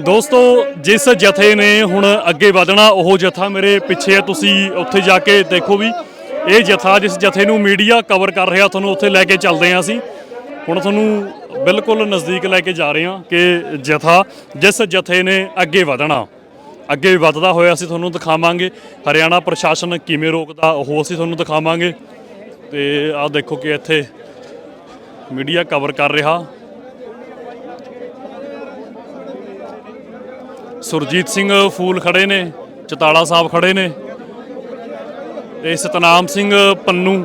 ਦੋਸਤੋ, ਜਿਸ ਜਥੇ ਨੇ ਹੁਣ ਅੱਗੇ ਵਧਣਾ, ਉਹ ਜਥਾ ਮੇਰੇ ਪਿੱਛੇ ਹੈ ਤੁਸੀਂ ਉੱਥੇ ਜਾ ਕੇ ਦੇਖੋ ਵੀ। ਇਹ ਜਥਾ ਜਿਸ ਜਥੇ ਨੂੰ ਮੀਡੀਆ ਕਵਰ ਕਰ ਰਿਹਾ, ਤੁਹਾਨੂੰ ਉੱਥੇ ਲੈ ਕੇ ਚੱਲਦੇ ਹਾਂ ਅਸੀਂ। ਹੁਣ ਤੁਹਾਨੂੰ ਬਿਲਕੁਲ ਨਜ਼ਦੀਕ ਲੈ ਕੇ ਜਾ ਰਹੇ ਹਾਂ ਕਿ ਜਥਾ ਜਿਸ ਜਥੇ ਨੇ ਅੱਗੇ ਵਧਣਾ। ਅੱਗੇ ਵਧਦਾ ਹੋਇਆ ਅਸੀਂ ਤੁਹਾਨੂੰ ਦਿਖਾਵਾਂਗੇ। ਹਰਿਆਣਾ ਪ੍ਰਸ਼ਾਸਨ ਕਿਵੇਂ ਰੋਕਦਾ, ਉਹ ਅਸੀਂ ਤੁਹਾਨੂੰ ਦਿਖਾਵਾਂਗੇ। ਤੇ ਆਹ ਦੇਖੋ ਕਿ ਇੱਥੇ ਮੀਡੀਆ ਕਵਰ ਕਰ ਰਿਹਾ। ਸੁਰਜੀਤ ਸਿੰਘ ਫੂਲ ਖੜੇ ਨੇ, ਚਤਾਲਾ ਸਾਹਿਬ ਖੜੇ ਨੇ ਤੇ ਸਤਨਾਮ ਸਿੰਘ ਪੰਨੂ,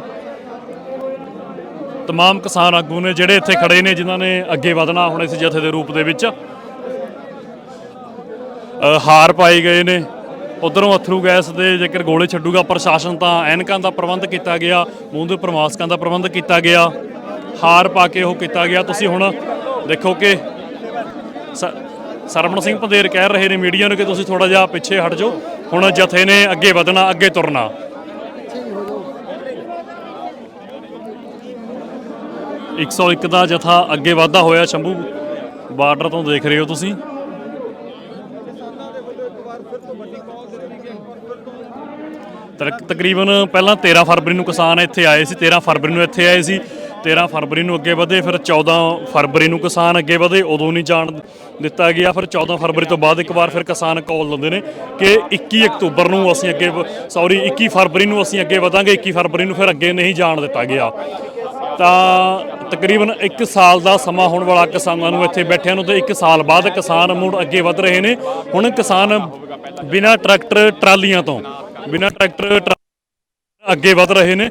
ਤਮਾਮ ਕਿਸਾਨ ਆਗੂ ਨੇ ਜਿਹੜੇ ਇੱਥੇ ਖੜੇ ਨੇ, ਜਿਨ੍ਹਾਂ ਨੇ ਅੱਗੇ ਵਧਣਾ ਹੁਣ ਇਸ ਜਥੇ ਦੇ ਰੂਪ ਦੇ ਵਿੱਚ। ਹਾਰ ਪਾਏ ਗਏ ਨੇ। ਉਧਰੋਂ ਅਥਰੂ ਗੈਸ ਦੇ ਜੇਕਰ ਗੋਲੇ ਛੱਡੂਗਾ, ਪ੍ਰਸ਼ਾਸਨ ਤਾਂ ਐਨਕਾਂ ਦਾ ਪ੍ਰਬੰਧ ਕੀਤਾ ਗਿਆ, ਮੂੰਹ ਦੇ ਪ੍ਰਮਾਸਕਾਂ ਦਾ ਪ੍ਰਬੰਧ ਕੀਤਾ ਗਿਆ। ਹਾਰ ਪਾ ਕੇ ਉਹ ਕੀਤਾ ਗਿਆ। ਤੁਸੀਂ ਹੁਣ ਦੇਖੋ ਕਿ ਸਰਵਣ ਸਿੰਘ ਪੰਦੇਰ ਕਹਿ ਰਹੇ ਨੇ ਮੀਡੀਆ ਨੂੰ ਕਿ ਤੁਸੀਂ ਥੋੜਾ ਜਿਹਾ ਪਿੱਛੇ ਹਟ ਜਾਓ। ਹੁਣ ਜਥੇ ਨੇ ਅੱਗੇ ਵਧਣਾ, ਅੱਗੇ ਤੁਰਨਾ। ਇੱਕ ਸੌ ਇੱਕ ਦਾ ਜਥਾ ਅੱਗੇ ਵਧਦਾ ਹੋਇਆ। ਸ਼ੰਭੂ, ਬਾਰਡਰ ਤੋਂ ਦੇਖ ਰਹੇ ਹੋ ਤੁਸੀਂ। ਤਕਰੀਬਨ ਪਹਿਲਾਂ 13 ਫਰਵਰੀ ਨੂੰ ਕਿਸਾਨ ਇੱਥੇ ਆਏ ਸੀ 13 ਫਰਵਰੀ ਨੂੰ ਇੱਥੇ ਆਏ ਸੀ। 13 ਫਰਵਰੀ ਨੂੰ ਅੱਗੇ ਵਧੇ, ਫਿਰ 14 ਫਰਵਰੀ ਨੂੰ ਕਿਸਾਨ ਅੱਗੇ ਵਧੇ, ਉਦੋਂ ਨਹੀਂ ਜਾਣ ਦਿੱਤਾ ਗਿਆ। ਫਿਰ 14 ਫਰਵਰੀ ਤੋਂ ਬਾਅਦ ਇੱਕ ਵਾਰ ਫਿਰ ਕਿਸਾਨ ਕਾਲ ਦਿੰਦੇ ਨੇ ਕਿ 21 ਅਕਤੂਬਰ ਨੂੰ ਅਸੀਂ ਅੱਗੇ ਸੌਰੀ 21 ਫਰਵਰੀ ਨੂੰ ਅਸੀਂ ਅੱਗੇ ਵਧਾਂਗੇ 21 ਫਰਵਰੀ ਨੂੰ ਫਿਰ ਅੱਗੇ ਨਹੀਂ ਜਾਣ ਦਿੱਤਾ ਗਿਆ। ਤਾਂ ਤਕਰੀਬਨ 1 ਸਾਲ ਦਾ ਸਮਾਂ ਹੋਣ ਵਾਲਾ ਕਿਸਾਨਾਂ ਨੂੰ ਇੱਥੇ ਬੈਠਿਆਂ ਨੂੰ ਤੇ 1 ਸਾਲ ਬਾਅਦ ਕਿਸਾਨ ਮੁੜ ਅੱਗੇ ਵਧ ਰਹੇ ਨੇ। ਹੁਣ ਕਿਸਾਨ ਬਿਨਾਂ ਟਰੈਕਟਰ ਟਰਾਲੀਆਂ ਤੋਂ, ਬਿਨਾਂ ਟਰੈਕਟਰ ਟਰਾ- ਅੱਗੇ ਵਧ ਰਹੇ ਨੇ।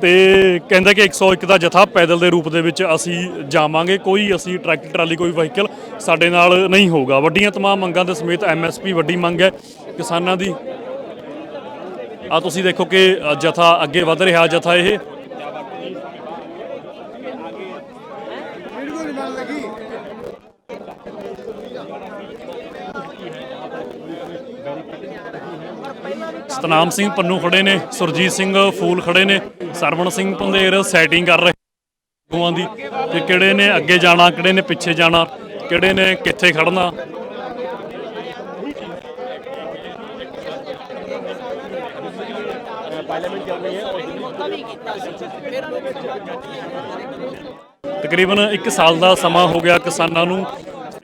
ਤੇ ਕਹਿੰਦਾ ਕਿ 101 ਦਾ ਜਥਾ ਪੈਦਲ ਦੇ ਰੂਪ ਦੇ ਵਿੱਚ ਅਸੀਂ ਜਾਵਾਂਗੇ। ਕੋਈ ਅਸੀਂ ਟਰੈਕਟਰ, ਟਰਾਲੀ, ਕੋਈ ਵਹੀਕਲ ਸਾਡੇ ਨਾਲ ਨਹੀਂ ਹੋਊਗਾ। ਵੱਡੀਆਂ ਤਮਾਮ ਮੰਗਾਂ ਦੇ ਸਮੇਤ ਐਮਐਸਪੀ ਵੱਡੀ ਮੰਗ ਹੈ ਕਿਸਾਨਾਂ ਦੀ। ਆ ਤੁਸੀਂ ਦੇਖੋ ਕਿ ਜਥਾ ਅੱਗੇ ਵਧ ਰਿਹਾ ਜਥਾ ਇਹ। ਸਤਨਾਮ ਸਿੰਘ ਪੰਨੂ ਖੜੇ ਨੇ, ਸੁਰਜੀਤ ਸਿੰਘ ਫੂਲ ਖੜੇ ਨੇ, ਸਰਵਣ ਸਿੰਘ ਪੰਧੇਰ ਸੈਟਿੰਗ ਕਰ ਰਹੇ ਗੋਆਂ ਦੀ। ਤੇ ਕਿਹੜੇ ਨੇ ਅੱਗੇ ਜਾਣਾ, ਕਿਹੜੇ ਨੇ ਪਿੱਛੇ ਜਾਣਾ, ਕਿਹੜੇ ਨੇ ਕਿੱਥੇ ਖੜਨਾ? ਤਕਰੀਬਨ 1 ਸਾਲ ਦਾ ਸਮਾਂ ਹੋ ਗਿਆ ਕਿਸਾਨਾਂ ਨੂੰ।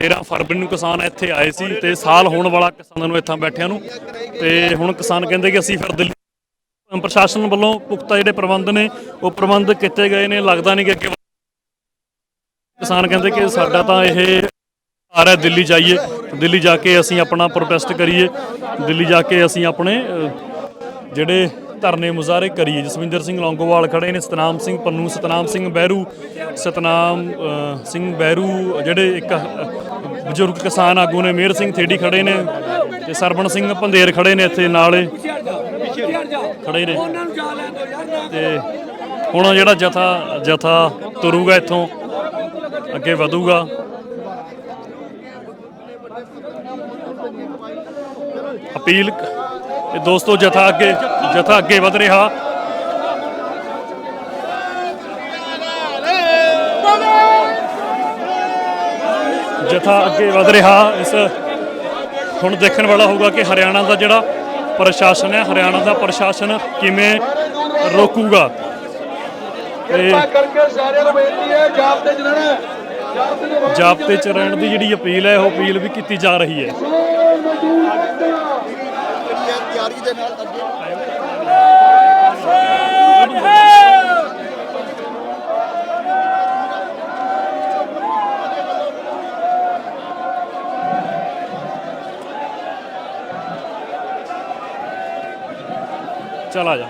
13 ਫਰਵਰੀ ਨੂੰ ਕਿਸਾਨ ਇੱਥੇ ਆਏ ਸੀ ਤੇ ਸਾਲ ਹੋਣ ਵਾਲਾ ਕਿਸਾਨਾਂ ਨੂੰ ਇੱਥਾਂ ਬੈਠਿਆਂ ਨੂੰ। ਤੇ ਹੁਣ ਕਿਸਾਨ ਕਹਿੰਦੇ ਕਿ ਅਸੀਂ ਫਿਰ ਦਿੱਲੀ ਪ੍ਰਸ਼ਾਸਨ ਵੱਲੋਂ ਪੁਖਤਾ ਜਿਹੜੇ ਪ੍ਰਬੰਧ ਨੇ, ਉਹ ਪ੍ਰਬੰਧ ਕੀਤੇ ਗਏ ਨੇ। ਲੱਗਦਾ ਨਹੀਂ ਕਿ ਅੱਗੇ ਕਿਸਾਨ ਕਹਿੰਦੇ ਕਿ ਸਾਡਾ ਤਾਂ ਇਹ ਆ ਰਿਹਾ ਦਿੱਲੀ ਜਾਈਏ। ਦਿੱਲੀ ਜਾ ਕੇ ਅਸੀਂ ਆਪਣਾ ਪ੍ਰੋਟੈਸਟ ਕਰੀਏ। ਦਿੱਲੀ ਜਾ ਕੇ ਅਸੀਂ ਆਪਣੇ ਜਿਹੜੇ ਧਰਨੇ ਮੁਜ਼ਾਹਰੇ ਕਰੀਏ। ਜਸਵਿੰਦਰ ਸਿੰਘ ਲੌਂਗੋਵਾਲ ਖੜੇ ਨੇ, ਸਤਨਾਮ ਸਿੰਘ ਪੰਨੂ, ਸਤਨਾਮ ਸਿੰਘ ਬਹਿਰੂ, ਸਤਨਾਮ ਸਿੰਘ ਬਹਿਰੂ, ਜਿਹੜੇ ਇੱਕ ਬਜ਼ੁਰਗ ਕਿਸਾਨ ਆਗੂ ਨੇ ਮੇਰ ਸਿੰਘ ਥੇੜੀ ਖੜੇ ਨੇ ਤੇ ਸਰਵਣ ਸਿੰਘ ਪੰਧੇਰ ਖੜੇ ਨੇ ਇੱਥੇ ਨਾਲੇ ਖੜੇ ਨੇ। ਤੇ ਹੁਣ ਜਿਹੜਾ ਜਥਾ ਜਥਾ ਤੁਰੂਗਾ ਇੱਥੋਂ, ਅੱਗੇ ਵਧੂਗਾ। ਅਪੀਲ ਦੋਸਤੋ, ਜਥਾ ਅੱਗੇ ਜਥਾ ਅੱਗੇ ਵਧ ਰਿਹਾ। ਜਥਾ ਅੱਗੇ ਵਧ ਰਿਹਾ। ਇਸ ਹੁਣ ਦੇਖਣ ਵਾਲਾ ਹੋਊਗਾ ਕਿ ਹਰਿਆਣਾ ਦਾ ਜਿਹੜਾ ਪ੍ਰਸ਼ਾਸਨ ਹੈ ਹਰਿਆਣਾ ਦਾ ਪ੍ਰਸ਼ਾਸਨ ਕਿਵੇਂ ਰੋਕੂਗਾ। ਕਿਰਪਾ ਕਰਕੇ ਸਾਰਿਆਂ ਨੂੰ ਬੇਨਤੀ ਹੈ ਜਾਪ ਤੇ ਜਨਣਾ ਜਾਪ ਤੇ ਜਨਣਾ ਜਾਬਤੇ ਚ ਰਹਿਣ ਦੀ ਜਿਹੜੀ ਅਪੀਲ ਹੈ ਉਹ ਅਪੀਲ ਵੀ ਕੀਤੀ ਜਾ ਰਹੀ ਹੈ। ਤਿਆਰੀ ਦੇ ਨਾਲ ਅੱਗੇ। ਚਲ ਆ ਜਾ।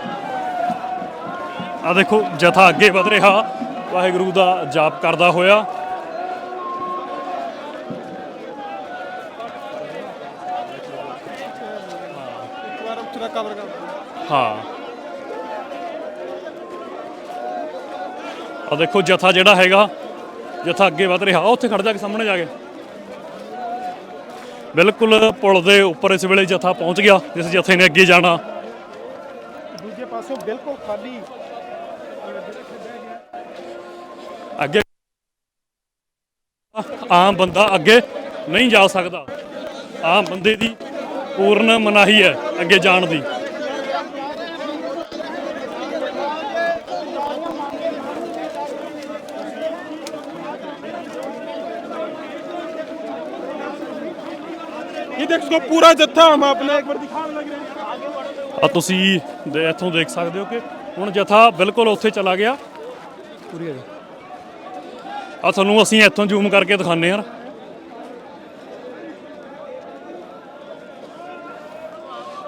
ਆ ਦੇਖੋ, ਜਥਾ ਅੱਗੇ ਵਧ ਰਿਹਾ। ਵਾਹਿਗੁਰੂ ਦਾ ਜਾਪ ਕਰਦਾ ਹੋਇਆ। ਹਾਂ। ਆ ਦੇਖੋ, ਜਥਾ ਜਿਹੜਾ ਹੈਗਾ, ਜਥਾ ਅੱਗੇ ਵਧ ਰਿਹਾ। ਉੱਥੇ ਖੜ ਜਾ ਕੇ ਸਾਹਮਣੇ ਜਾ ਕੇ। ਬਿਲਕੁਲ ਪੁਲ ਦੇ ਉੱਪਰ ਇਸ ਵੇਲੇ ਜਥਾ ਪਹੁੰਚ ਗਿਆ, ਜਿਸ ਜਥੇ ਨੇ ਅੱਗੇ ਜਾਣਾ। ਪਾਸੋਂ ਬਿਲਕੁਲ ਖਾਲੀ। ਅੱਗੇ ਆਮ ਬੰਦਾ ਅੱਗੇ ਨਹੀਂ ਜਾ ਸਕਦਾ। ਆਮ ਬੰਦੇ ਦੀ ਪੂਰਨ ਮਨਾਹੀ ਹੈ ਅੱਗੇ ਜਾਣ ਦੀ। ये देख इसको पूरा जत्था हम अपना एक बार दिखाने लग रहे हैं ਆ ਤੁਸੀਂ ਦੇ- ਇੱਥੋਂ ਦੇਖ ਸਕਦੇ ਹੋ ਕਿ ਹੁਣ ਜਥਾ ਬਿਲਕੁਲ ਉੱਥੇ ਚਲਾ ਗਿਆ ਆ ਤੁਹਾਨੂੰ ਅਸੀਂ ਇੱਥੋਂ ਜ਼ੂਮ ਕਰਕੇ ਦਿਖਾਉਂਦੇ ਹਾਂ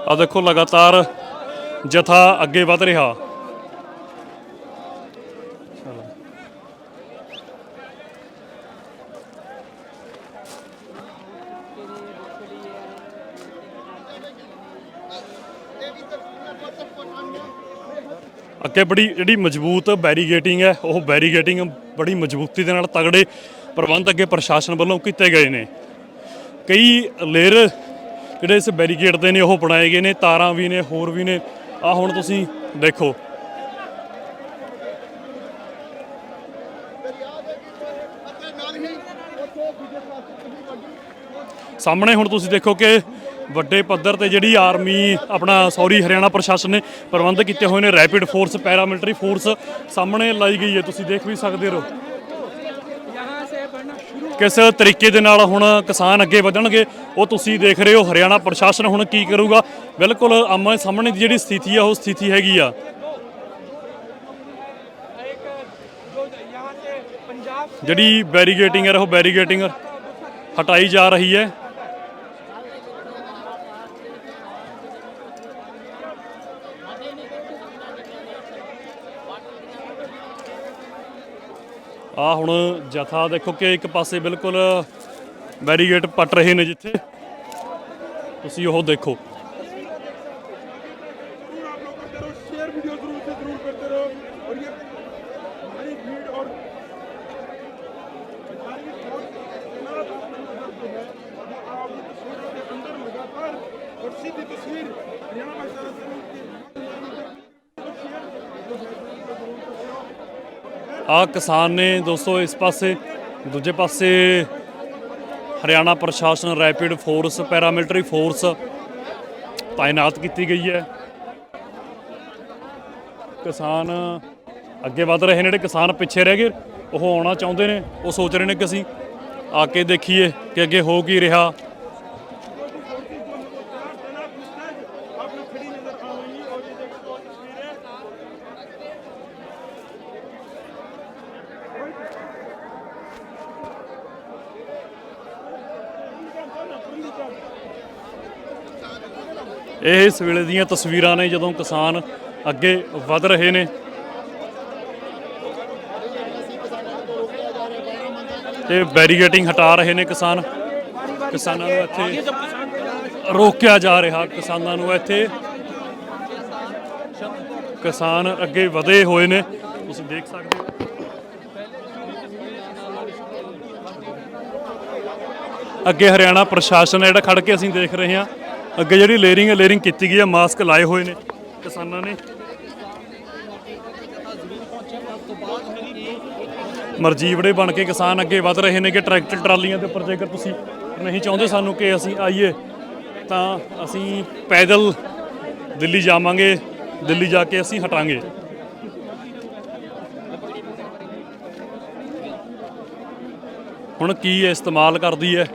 ਆ ਦੇਖੋ ਲਗਾਤਾਰ ਜਥਾ ਅੱਗੇ ਵਧ ਰਿਹਾ ਅੱਗੇ ਬੜੀ ਜਿਹੜੀ ਮਜ਼ਬੂਤ ਬੈਰੀਗੇਟਿੰਗ ਹੈ, ਉਹ ਬੈਰੀਗੇਟਿੰਗ ਬੜੀ ਮਜ਼ਬੂਤੀ ਦੇ ਨਾਲ ਤਗੜੇ ਪ੍ਰਬੰਧ ਅੱਗੇ ਪ੍ਰਸ਼ਾਸਨ ਵੱਲੋਂ ਕੀਤੇ ਗਏ ਨੇ। ਕਈ ਲੇਅਰ ਜਿਹੜੇ ਇਸ ਬੈਰੀਗੇਡ ਦੇ ਨੇ, ਉਹ ਬਣਾਏ ਗਏ ਨੇ, ਤਾਰਾਂ ਵੀ ਨੇ, ਹੋਰ ਵੀ ਨੇ। ਆ ਹੁਣ ਤੁਸੀਂ ਦੇਖੋ। ਸਾਹਮਣੇ ਹੁਣ ਤੁਸੀਂ ਦੇਖੋ ਕਿ ਵੱਡੇ ਪੱਧਰ ਤੇ ਜਿਹੜੀ ਆਰਮੀ, ਆਪਣਾ, ਸੌਰੀ, ਹਰਿਆਣਾ ਪ੍ਰਸ਼ਾਸਨ ਨੇ ਪ੍ਰਬੰਧ ਕੀਤੇ ਹੋਏ ਨੇ ਰੈਪਿਡ ਫੋਰਸ ਪੈਰਾਮਿਲਟਰੀ ਫੋਰਸ ਸਾਹਮਣੇ ਲਾਈ ਗਈ ਹੈ। ਤੁਸੀਂ ਦੇਖ ਵੀ ਸਕਦੇ ਹੋ ਕਿਸ ਤਰੀਕੇ ਦੇ ਨਾਲ ਹੁਣ ਕਿਸਾਨ ਅੱਗੇ ਵਧਣਗੇ, ਉਹ ਤੁਸੀਂ ਦੇਖ ਰਹੇ ਹੋ। ਹਰਿਆਣਾ ਪ੍ਰਸ਼ਾਸਨ ਹੁਣ ਕੀ ਕਰੂਗਾ? ਬਿਲਕੁਲ ਆਮਣੇ ਸਾਹਮਣੇ ਦੀ ਜਿਹੜੀ ਸਥਿਤੀ ਆ, ਉਹ ਸਥਿਤੀ ਹੈਗੀ ਆ। ਜਿਹੜੀ ਬੈਰੀਗੇਟਿੰਗ ਹੈ ਉਹ ਬੈਰੀਗੇਟਿੰਗ ਹਟਾਈ ਜਾ ਰਹੀ ਹੈ। ਆ ਹੁਣ ਜਥਾ ਦੇਖੋ ਕਿ ਇੱਕ ਪਾਸੇ ਬਿਲਕੁਲ ਬੈਰੀਗੇਟ ਪੱਟ ਰਹੇ ਨੇ ਜਿੱਥੇ ਤੁਸੀਂ ਉਹ ਦੇਖੋ शेयर वीडियो जरूर से जरूर करते रहो और ये हमारी भीड़ और हमारी बहुत तैनात मदद जो है वो आप ये तस्वीरों के अंदर लगातार और सीधी तस्वीर हरियाणा में ਆ ਕਿਸਾਨ ਨੇ ਦੋਸਤੋ, ਇਸ ਪਾਸੇ, ਦੂਜੇ ਪਾਸੇ ਹਰਿਆਣਾ ਪ੍ਰਸ਼ਾਸਨ ਰੈਪਿਡ ਫੋਰਸ ਪੈਰਾਮਿਲਟਰੀ ਫੋਰਸ ਤਾਇਨਾਤ ਕੀਤੀ ਗਈ ਹੈ। ਕਿਸਾਨ ਅੱਗੇ ਵਧ ਰਹੇ ਨੇ, ਜਿਹੜੇ ਕਿਸਾਨ ਪਿੱਛੇ ਰਹਿ ਗਏ, ਉਹ ਆਉਣਾ ਚਾਹੁੰਦੇ ਨੇ, ਉਹ ਸੋਚ ਰਹੇ ਨੇ ਕਿ ਅਸੀਂ ਆ ਕੇ ਦੇਖੀਏ ਕਿ ਅੱਗੇ ਹੋ ਕੀ ਰਿਹਾ। ਇਹ ਇਸ ਵੇਲੇ ਦੀਆਂ ਤਸਵੀਰਾਂ ਨੇ ਜਦੋਂ ਕਿਸਾਨ ਅੱਗੇ ਵਧ ਰਹੇ ਨੇ। ਤੇ ਬੈਰੀਗੇਟਿੰਗ ਹਟਾ ਰਹੇ ਨੇ ਕਿਸਾਨ। ਕਿਸਾਨਾਂ ਨੂੰ ਇੱਥੇ ਰੋਕਿਆ ਜਾ ਰਿਹਾ। ਕਿਸਾਨਾਂ ਨੂੰ ਇੱਥੇ ਕਿਸਾਨ ਅੱਗੇ ਵਧੇ ਹੋਏ ਨੇ। ਤੁਸੀਂ ਦੇਖ ਸਕਦੇ ਹੋ। ਅੱਗੇ ਹਰਿਆਣਾ ਪ੍ਰਸ਼ਾਸਨ ਹੈ ਜਿਹੜਾ ਖੜ ਕੇ ਅਸੀਂ ਦੇਖ ਰਹੇ ਹਾਂ। ਅੱਗੇ ਜਿਹੜੀ ਲੇਅਰਿੰਗ ਹੈ, ਲੇਅਰਿੰਗ ਕੀਤੀ ਗਈ ਹੈ, ਮਾਸਕ ਲਾਏ ਹੋਏ ਨੇ ਕਿਸਾਨਾਂ ਨੇ। ਮਰਜੀਵੜੇ ਬਣ ਕੇ ਕਿਸਾਨ ਅੱਗੇ ਵਧ ਰਹੇ ਨੇ ਕਿ ਟਰੈਕਟਰ ਟਰਾਲੀਆਂ ਦੇ ਉੱਪਰ। ਜੇਕਰ ਤੁਸੀਂ ਨਹੀਂ ਚਾਹੁੰਦੇ ਸਾਨੂੰ ਕਿ ਅਸੀਂ ਆਈਏ, ਤਾਂ ਅਸੀਂ ਪੈਦਲ ਦਿੱਲੀ ਜਾਵਾਂਗੇ, ਦਿੱਲੀ ਜਾ ਕੇ ਅਸੀਂ ਹਟਾਂਗੇ। ਹੁਣ ਕੀ ਇਸਤੇਮਾਲ ਕਰਦੀ ਹੈ?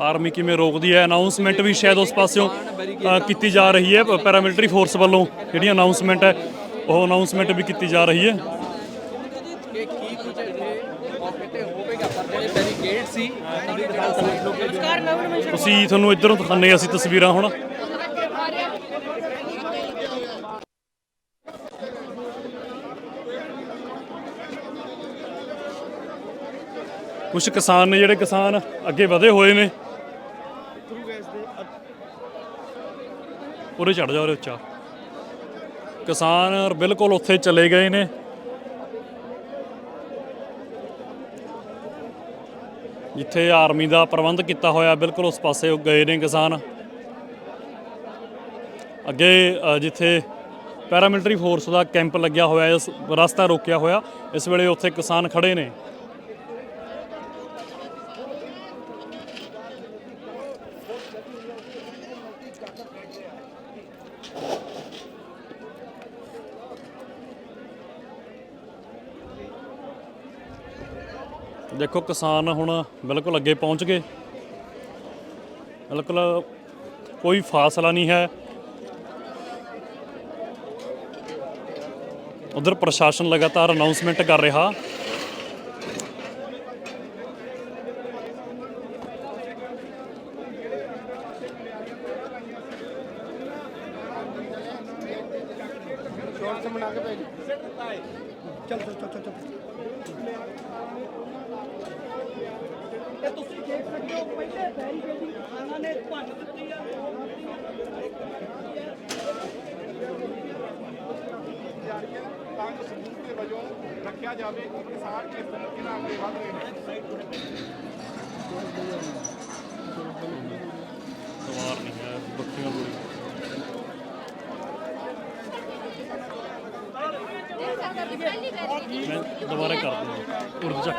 ਆਰਮੀ ਕਿਵੇਂ ਰੋਕਦੀ ਹੈ? ਅਨਾਉਂਸਮੈਂਟ ਵੀ ਸ਼ਾਇਦ ਉਸ ਪਾਸਿਓਂ ਕੀਤੀ ਜਾ ਰਹੀ ਹੈ ਪੈਰਾਮਿਲਟਰੀ ਫੋਰਸ ਵੱਲੋਂ ਜਿਹੜੀ ਅਨਾਉਂਸਮੈਂਟ ਹੈ ਉਹ ਅਨਾਉਂਸਮੈਂਟ ਵੀ ਕੀਤੀ ਜਾ ਰਹੀ ਹੈ। ਤੁਸੀਂ ਤੁਹਾਨੂੰ ਇਧਰੋਂ ਦਿਖਾਉਂਦੇ ਹਾਂ ਅਸੀਂ ਤਸਵੀਰਾਂ ਹੁਣ। ਕੁਝ ਕਿਸਾਨ ਨੇ ਜਿਹੜੇ ਕਿਸਾਨ ਅੱਗੇ ਵਧੇ ਹੋਏ ਨੇ ਉਰੇ ਚੜ ਜਾ ਉਰੇ ਉੱਚਾ। ਕਿਸਾਨ ਬਿਲਕੁਲ ਉੱਥੇ ਚਲੇ ਗਏ ਨੇ। ਜਿੱਥੇ ਆਰਮੀ ਦਾ ਪ੍ਰਬੰਧ ਕੀਤਾ ਹੋਇਆ ਬਿਲਕੁਲ ਉਸ ਪਾਸੇ ਗਏ ਨੇ ਕਿਸਾਨ। ਅੱਗੇ ਅ, ਜਿੱਥੇ ਪੈਰਾਮਿਲਟਰੀ ਫੋਰਸ ਦਾ ਕੈਂਪ ਲੱਗਿਆ ਹੋਇਆ ਇਸ ਰਸਤਾ ਰੋਕਿਆ ਹੋਇਆ ਇਸ ਵੇਲੇ ਉੱਥੇ ਕਿਸਾਨ ਖੜੇ ਨੇ। ਦੇਖੋ ਕਿਸਾਨ ਹੁਣ ਬਿਲਕੁਲ ਅੱਗੇ ਪਹੁੰਚ ਗਏ। ਬਿਲਕੁਲ ਕੋਈ ਫਾਸਲਾ ਨਹੀਂ ਹੈ। ਉਧਰ ਪ੍ਰਸ਼ਾਸਨ ਲਗਾਤਾਰ ਅਨਾਉਂਸਮੈਂਟ ਕਰ ਰਿਹਾ। ਇਹ ਤੁਸੀਂ ਦੇਖ ਸਕਦੇ ਹੋ ਪਹਿਲੇ ਬੈਰੀਕੇਡਿੰਗ ਕਿਸਾਨਾਂ ਨੇ ਭੰਨ ਦਿੱਤੀ ਆ। ਜਾਰੀ ਹੈ ਤਾਂ ਜੋ ਸਬੂਤ ਦੇ ਵਜੋਂ ਰੱਖਿਆ ਜਾਵੇ ਕਿ ਕਿਸਾਨ ਕਿਸ ਤਰੀਕੇ ਨਾਲ ਅੱਗੇ ਵਧ ਰਹੇ ਨੇ। ਸਵਾਰ ਨਹੀਂ ਹੈ ਬੱਕੀਆਂ ਪੂਰੀ Ben duvara kartım. Vuracak.